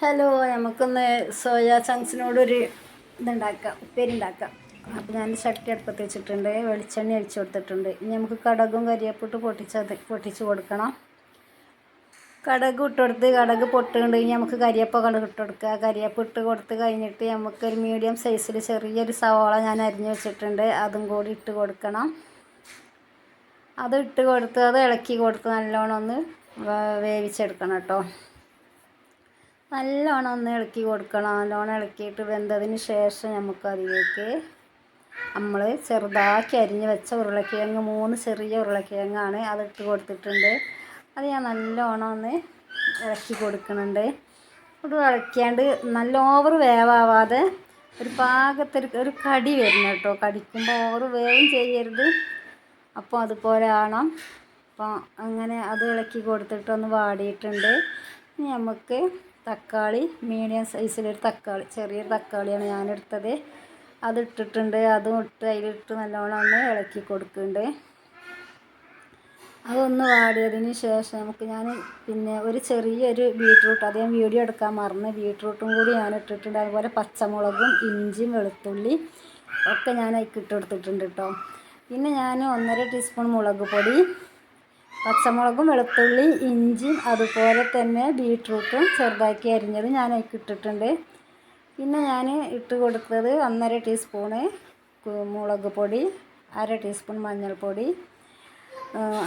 Hello നമുക്കൊന്ന് soya ചങ്ക്സിനോടൊരു ഇതുണ്ടാക്കാം ഉപ്പേരിണ്ടാക്കാം. അപ്പോൾ ഞാൻ ചട്ടി അടുപ്പത്ത് വെച്ചിട്ടുണ്ട് വെളിച്ചെണ്ണ ഒഴിച്ച് കൊടുത്തിട്ടുണ്ട്. ഇനി നമുക്ക് കടകും കരിയപ്പിട്ട് പൊട്ടിച്ചത് പൊട്ടിച്ച് കൊടുക്കണം. കടക് ഇട്ട് കൊടുത്ത് കടക് പൊട്ടുകൊണ്ട് കഴിഞ്ഞ് നമുക്ക് കരിയപ്പ കടക് ഇട്ട് കൊടുക്കുക കരിയപ്പ് ഇട്ട് കൊടുത്ത് കഴിഞ്ഞിട്ട് നമുക്കൊരു മീഡിയം സൈസിൽ ചെറിയൊരു സവാള ഞാൻ അരിഞ്ഞ് വെച്ചിട്ടുണ്ട്. അതും കൂടി ഇട്ട് കൊടുക്കണം. അത് ഇട്ട് കൊടുത്ത് അത് ഇളക്കി കൊടുത്ത് നല്ലോണം ഒന്ന് വേവിച്ചെടുക്കണം കേട്ടോ. നല്ലോണം ഒന്ന് ഇളക്കി കൊടുക്കണം. നല്ലോണം ഇളക്കിയിട്ട് വെന്തതിന് ശേഷം നമുക്ക് അതിലേക്ക് നമ്മൾ ചെറുതാക്കി അരിഞ്ഞ് വെച്ച ഉരുളക്കിഴങ്ങ് മൂന്ന് ചെറിയ ഉരുളക്കിഴങ്ങാണ് അതിട്ട് കൊടുത്തിട്ടുണ്ട്. അത് ഞാൻ നല്ലോണം ഒന്ന് ഇളക്കി കൊടുക്കുന്നുണ്ട്. ഇവിടെ ഇളക്കിയാണ്ട് നല്ല ഓവർ വേവാവാതെ ഒരു പാകത്തൊരു ഒരു കടി വരുന്നു കേട്ടോ. കടിക്കുമ്പോൾ ഓവർ വേവും ചെയ്യരുത്. അപ്പോൾ അതുപോലെ ആണം അപ്പോൾ അങ്ങനെ അത് ഇളക്കി കൊടുത്തിട്ടൊന്ന് വാടിയിട്ടുണ്ട്. ഇനി നമുക്ക് തക്കാളി മീഡിയം സൈസിലൊരു തക്കാളി ചെറിയൊരു തക്കാളിയാണ് ഞാനെടുത്തത്. അതിട്ടിട്ടുണ്ട് അതും ഇട്ട് അതിലിട്ട് നല്ലോണം ഒന്ന് ഇളക്കി കൊടുക്കുന്നുണ്ട്. അതൊന്ന് വാടിയതിന് ശേഷം നമുക്ക് ഞാൻ പിന്നെ ഒരു ചെറിയൊരു ബീട്രൂട്ട് അത് ഞാൻ വീഡിയോ എടുക്കാൻ മറന്ന് ബീട്രൂട്ടും കൂടി ഞാൻ ഇട്ടിട്ടുണ്ട് അതുപോലെ പച്ചമുളകും ഇഞ്ചിയും വെളുത്തുള്ളി ഒക്കെ ഞാൻ അതിൽ ഇട്ട് കൊടുത്തിട്ടുണ്ട് കേട്ടോ പിന്നെ ഞാൻ ഒന്നര ടീസ്പൂൺ മുളക് പൊടി പച്ചമുളകും വെളുത്തുള്ളി ഇഞ്ചിയും അതുപോലെ തന്നെ ബീട്രൂട്ടും ചെറുതാക്കി അരിഞ്ഞത് ഞാൻ ഇട്ടിട്ടുണ്ട്. പിന്നെ ഞാൻ ഇട്ട് കൊടുത്തത് ഒന്നര ടീസ്പൂണ് മുളക് പൊടി അര ടീസ്പൂൺ മഞ്ഞൾപ്പൊടി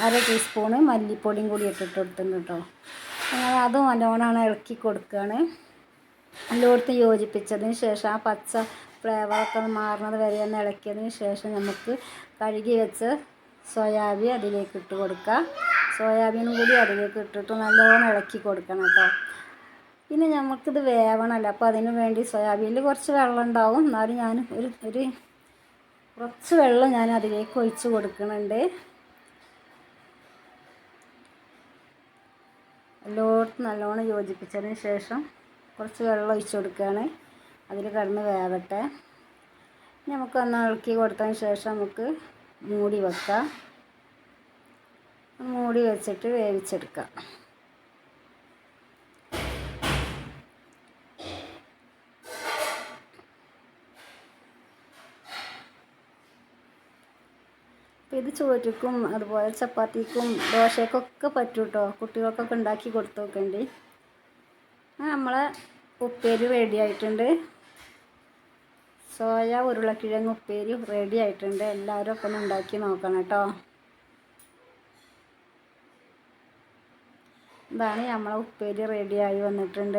അര ടീസ്പൂണ് മല്ലിപ്പൊടിയും കൂടി ഇട്ടിട്ട് കൊടുത്തിട്ടുണ്ട് കേട്ടോ. അങ്ങനെ അതും നല്ലോണമാണ് ഇളക്കി കൊടുക്കുകയാണ് എല്ലായിടത്തും യോജിപ്പിച്ചതിന് ശേഷം ആ പച്ച ഫ്ലേവറൊക്കെ മാറുന്നത് വരെ ഒന്ന് ഇളക്കിയതിന് ശേഷം നമുക്ക് കഴുകി വെച്ച് സോയാബീൻ അതിലേക്ക് ഇട്ട് കൊടുക്കുക. സോയാബീനും കൂടി അതിലേക്ക് ഇട്ടിട്ട് നല്ലോണം ഇളക്കി കൊടുക്കണം കേട്ടോ. പിന്നെ നമുക്കിത് വേവണമല്ലോ. അപ്പോൾ അതിന് വേണ്ടി സോയാബീനിൽ കുറച്ച് വെള്ളം ഉണ്ടാവും. എന്നാലും ഞാൻ ഒരു ഒരു കുറച്ച് വെള്ളം ഞാൻ അതിലേക്ക് ഒഴിച്ച് കൊടുക്കുന്നുണ്ട്. എല്ലായിടത്തും നല്ലോണം യോജിപ്പിച്ചതിന് ശേഷം കുറച്ച് വെള്ളം ഒഴിച്ച് കൊടുക്കുകയാണ്. അതിൽ കിടന്ന് വേവട്ടെ. നമുക്ക് ഒന്ന് ഇളക്കി കൊടുത്തതിന് ശേഷം നമുക്ക് മൂടി വെക്കാം. മൂടി വെച്ചിട്ട് വേവിച്ചെടുക്കാം. ഇത് ചോറ്റക്കും അതുപോലെ ചപ്പാത്തിക്കും ദോശക്കൊക്കെ പറ്റും കേട്ടോ കുട്ടികൾക്കൊക്കെ ഉണ്ടാക്കി കൊടുത്തു നോക്കണ്ടി നമ്മളെ ഉപ്പേരി റെഡി ആയിട്ടുണ്ട്. സോയ ഉരുളക്കിഴങ്ങ് ഉപ്പേരി റെഡി ആയിട്ടുണ്ട്. എല്ലാവരും ഒക്കെ ഒന്ന് ഉണ്ടാക്കി നോക്കണം കേട്ടോ. ഇതാണ് നമ്മളെ ഉപ്പേരി റെഡിയായി വന്നിട്ടുണ്ട്.